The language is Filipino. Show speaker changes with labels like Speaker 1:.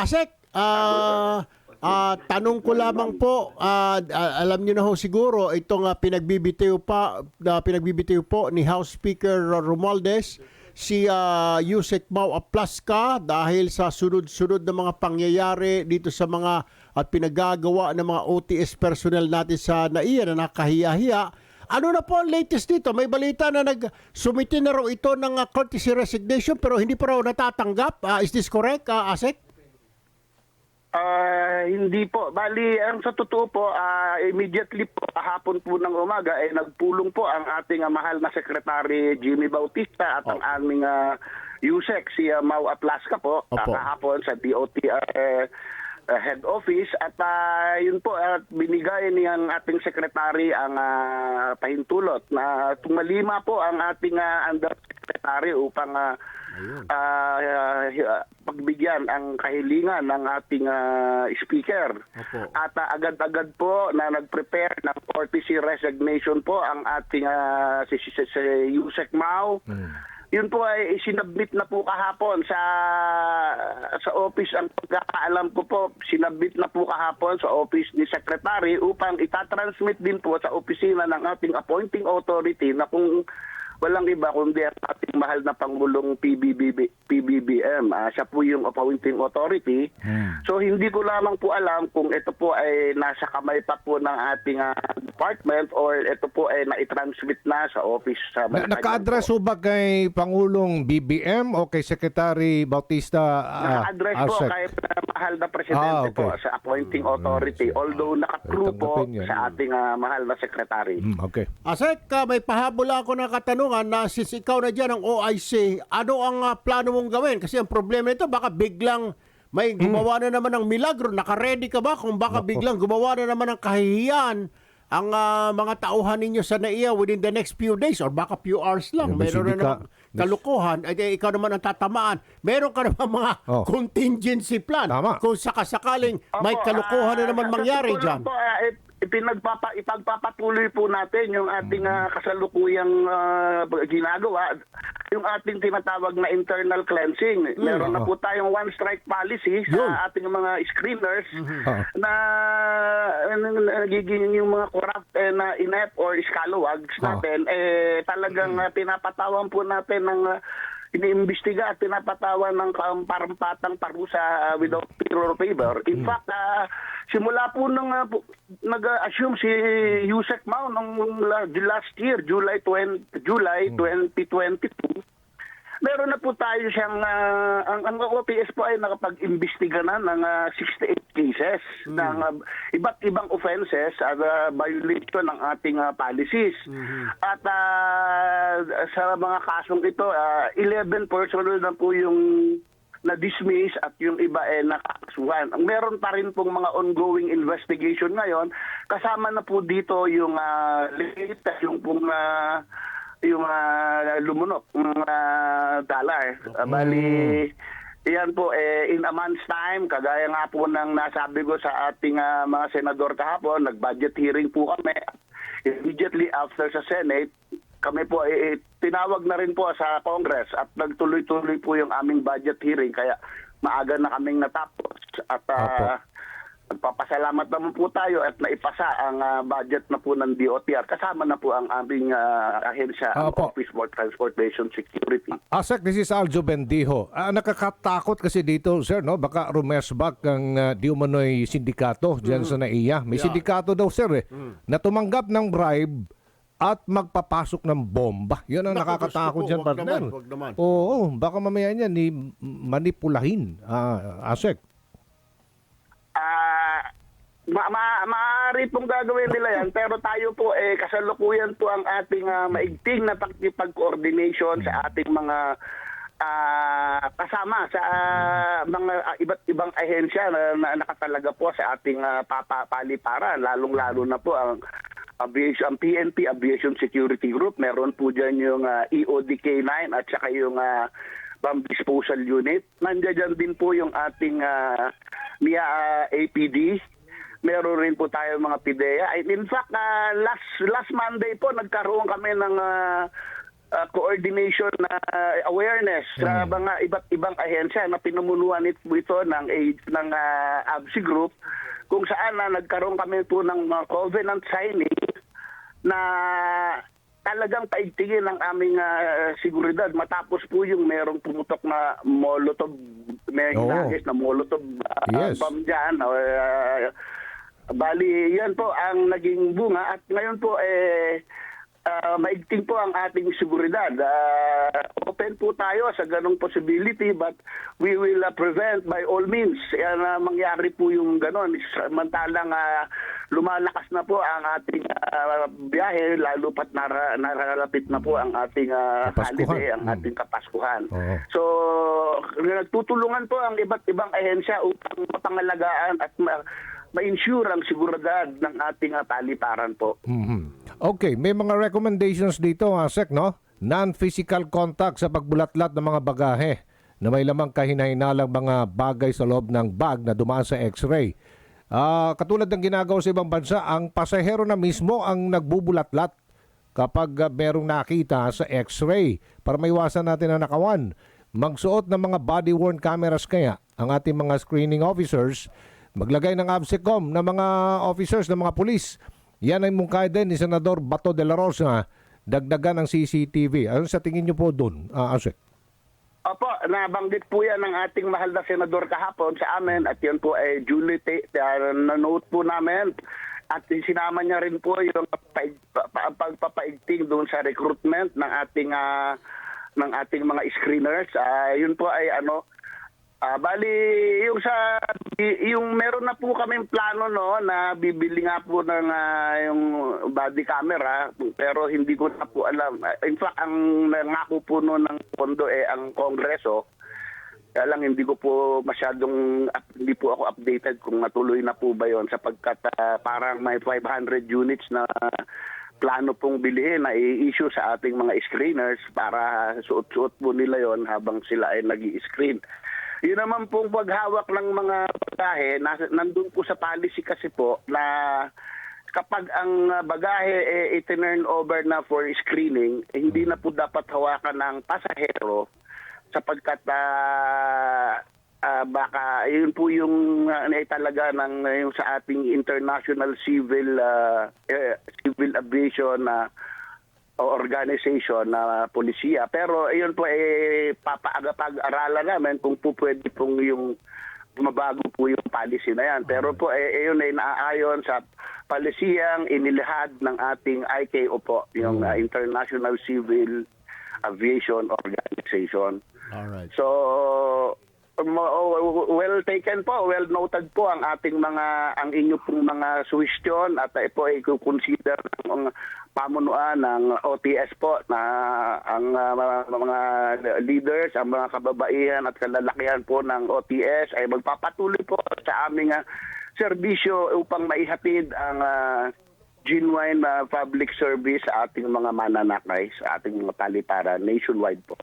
Speaker 1: Asek, ah, ah, tanong ko lamang po, ah, ah, alam niyo na ho siguro, itong uh, pinagbibitiw pa, na pinagbibitiw po ni House Speaker Romualdez, si ah, Yusek Mau Aplaska dahil sa sunod-sunod na mga pangyayari dito sa mga at pinagagawa ng mga OTS personnel natin sa NAIA na nakahiya-hiya. Ano na po ang latest dito? May balita na nag-sumiti na raw ito ng ah, courtesy resignation pero hindi pa raw natatanggap. Ah, is this correct, ah, Asek?
Speaker 2: Ah, hindi po. Bali, ang sa totoo po, ah, immediately po, kahapon po ng umaga, ay nagpulong po ang ating ah, mahal na Secretary Jimmy Bautista at ang aming uh, USEC, si ah, Mau Aplaska po,
Speaker 1: Opo.
Speaker 2: kahapon sa DOT ah, eh, head office. At ah, yun po, at binigay ni ang ating secretary ang ah, pahintulot na tumalima po ang ating ah, undersecretary upang ah, ah, pagbigyan ang kahilingan ng ating ah, speaker.
Speaker 1: Opo.
Speaker 2: At ah, agad-agad po na nag-prepare ng courtesy resignation po ang ating ah, si, si, si, si Yusek Mau. Yun po ay sinabmit na po kahapon sa sa office ang pagkakaalam ko po sinabmit na po kahapon sa office ni secretary upang itatransmit din po sa opisina ng ating appointing authority na kung walang iba kundi ang ating mahal na Pangulong PBB, PBBM. Ah, siya po yung appointing authority. So hindi ko lamang po alam kung ito po ay nasa kamay pa po ng ating ah, department or ito po ay na-transmit na sa office sa
Speaker 3: Na,
Speaker 2: Malacanang
Speaker 3: naka-address
Speaker 2: po.
Speaker 3: ba kay Pangulong BBM o kay Secretary Bautista ah,
Speaker 2: Naka-address po kay uh, mahal na presidente
Speaker 3: Ah, okay.
Speaker 2: po sa appointing authority. Although naka-true po
Speaker 3: yan.
Speaker 2: sa ating ah, mahal na secretary.
Speaker 3: Hmm, okay.
Speaker 1: Asek, ah, may pahabol ako ng katanungan na since ikaw na dyan ang OIC, ano ang ah, plano mong gawin? Kasi ang problema nito, baka biglang may gumawa na naman ng milagro. Naka-ready ka ba kung baka biglang gumawa na naman ng kahihiyan ang ah, mga tauhan ninyo sa NAIA within the next few days or baka few hours lang. Meron na naman kalukuhan. Ay, ikaw naman ang tatamaan. Meron ka naman mga
Speaker 3: Oh.
Speaker 1: contingency plan.
Speaker 3: Tama.
Speaker 1: Kung sakasakaling may
Speaker 2: Opo,
Speaker 1: kalukuhan na
Speaker 2: ah,
Speaker 1: naman
Speaker 2: sa
Speaker 1: mangyari
Speaker 2: totoo
Speaker 1: dyan.
Speaker 2: Po, ah, ip- ipinagpapa, ipagpapatuloy po natin yung ating ah, kasalukuyang ah, ginagawa. Yung ating tinatawag na internal cleansing. Meron na po tayong one strike policy
Speaker 1: Yun.
Speaker 2: sa ating mga screeners
Speaker 3: Oo.
Speaker 2: na uh, nagiging yung mga corrupt eh, na inep or scalawags natin eh talagang ah, pinapatawan po natin ng ah, iniimbestiga at pinapatawan ng parampatang parusa ah, without fear or favor. In fact, ah, simula po nung ah, po- nag-assume si Yusek Mao nung la- last year, July 20, July 2022, meron na po tayo siyang, ah, ang, ang OPS po ay nakapag-imbestiga na ng ah, 68 cases ng ah, iba't ibang offenses at ah, violation ng ating ah, policies. At ah, sa mga kasong ito, ah, 11 personnel na po yung na-dismiss at yung iba ay nakakasuhan. Ang meron pa rin pong mga ongoing investigation ngayon. Kasama na po dito yung uh, latest, yung pong ah, yung ah, lumunok ng uh, dollar. Ah, bali, Iyan po, eh, in a month's time, kagaya nga po ng nasabi ko sa ating ah, mga senador kahapon, nag-budget hearing po kami. Immediately after sa Senate, kami po, eh, eh, tinawag na rin po sa Congress at nagtuloy-tuloy po yung aming budget hearing. Kaya maaga na kaming natapos. At ah, nagpapasalamat naman po tayo at naipasa ang ah, budget na po ng DOTR. Kasama na po ang aming ah, ahensya, ang
Speaker 3: Opo.
Speaker 2: Office for Transportation Security.
Speaker 3: Asek, this is Aljo Bendijo. Ah, nakakatakot kasi dito, sir, no? Baka rumesbak ang uh, di umano'y sindikato dyan sa NAIA. May
Speaker 1: Yeah.
Speaker 3: sindikato daw, sir, eh, na tumanggap ng bribe at magpapasok ng bomba. Yan ang
Speaker 1: Naku,
Speaker 3: nakakatakot dyan, partner.
Speaker 1: naman, naman.
Speaker 3: Oo, baka mamaya niyan ni manipulahin. Ah, Asek.
Speaker 2: Ah, ma ma maaari pong gagawin nila yan pero tayo po eh kasalukuyan po ang ating ah, maigting na pakikipag-coordination sa ating mga ah, kasama sa ah, mga ah, iba't ibang ahensya na, na nakatalaga po sa ating uh, papaliparan lalong-lalo na po ang aviation, ang PNP Aviation Security Group meron po diyan yung ah, EODK9 at saka yung ah, bomb disposal unit. Nandiyan dyan din po yung ating ah, MIA ah, APD. Meron rin po tayo mga PIDEA. In fact, ah, last last Monday po nagkaroon kami ng ah, uh, coordination na awareness sa mga iba't ibang ahensya na po ito ng ng uh, ABSI group kung saan na nagkaroon kami po ng mga covenant signing na talagang paigtingin ang aming ah, seguridad matapos po yung merong pumutok na molotov may
Speaker 3: Oo.
Speaker 2: ginagis na molotov ah,
Speaker 3: Yes.
Speaker 2: bomb dyan. ah, bali, yan po ang naging bunga at ngayon po eh ah, maigting po ang ating seguridad. Ah, open po tayo sa ganong possibility but we will ah, prevent by all means yan na mangyari po yung ganon. Samantalang ah, lumalakas na po ang ating ah, biyahe lalo pat nara, nararapit na po ang ating
Speaker 3: Kapaskuhan.
Speaker 2: holiday, ang
Speaker 3: Mm.
Speaker 2: ating kapaskuhan.
Speaker 3: Oo.
Speaker 2: So, nagtutulungan po ang iba't ibang ahensya upang mapangalagaan at ma- ma-insure ang seguridad ng ating ah, paliparan po.
Speaker 3: Mhm. Okay, may mga recommendations dito, Asek, no? Non-physical contact sa pagbulatlat ng mga bagahe na may lamang kahinahinalang mga bagay sa loob ng bag na dumaan sa x-ray. Ah, katulad ng ginagawa sa ibang bansa, ang pasahero na mismo ang nagbubulatlat kapag ah, merong nakita sa x-ray para maiwasan natin ang nakawan. Magsuot ng mga body-worn cameras kaya ang ating mga screening officers, maglagay ng ABSECOM na mga officers ng mga pulis. Yan ay mungkay din ni Senador Bato de la Rosa, dagdagan ng CCTV. Ano sa tingin niyo po doon, uh, Asek?
Speaker 2: Opo, nabanggit po yan ng ating mahal na senador kahapon sa amin at yan po ay duly uh, na-note po namin at sinama niya rin po yung paig- pa- pa- pagpapaigting doon sa recruitment ng ating ah, ng ating mga screeners. Ah, yun po ay ano Ah, bali yung sa y- yung meron na po kaming plano no na bibili nga po ng ah, yung body camera pero hindi ko na po alam. In fact, ang nangako po no ng pondo eh ang kongreso. Kaya lang hindi ko po masyadong hindi po ako updated kung natuloy na po ba 'yon sapagkat ah, parang may 500 units na plano pong bilhin na i-issue sa ating mga screeners para suot-suot po nila yon habang sila ay nag screen yun naman pong paghawak ng mga bagahe, nas, nandun po sa policy kasi po na kapag ang uh, bagahe eh, itinurn over na for screening, eh, hindi na po dapat hawakan ng pasahero sapagkat ah, ah, baka yun po yung uh, talaga ng yung sa ating international civil ah, eh, civil aviation na o organization na polisiya. Pero ayun po eh papaaga-pag-aralan namin kung po pwede pong yung mabago po yung policy na yan. Pero po eh, ayun ay naaayon sa palisiyang inilahad ng ating ICAO po, yung uh, International Civil Aviation Organization.
Speaker 1: Alright.
Speaker 2: So, mo- oh, well taken po, well noted po ang ating mga, ang inyo pong mga suggestion at ito ay consider ng pamunuan ng OTS po na ang uh, mga, mga leaders, ang mga kababaihan at kalalakihan po ng OTS ay magpapatuloy po sa aming uh, serbisyo upang maihatid ang uh, genuine uh, public service sa ating mga mananakay, sa ating mga paliparan nationwide po.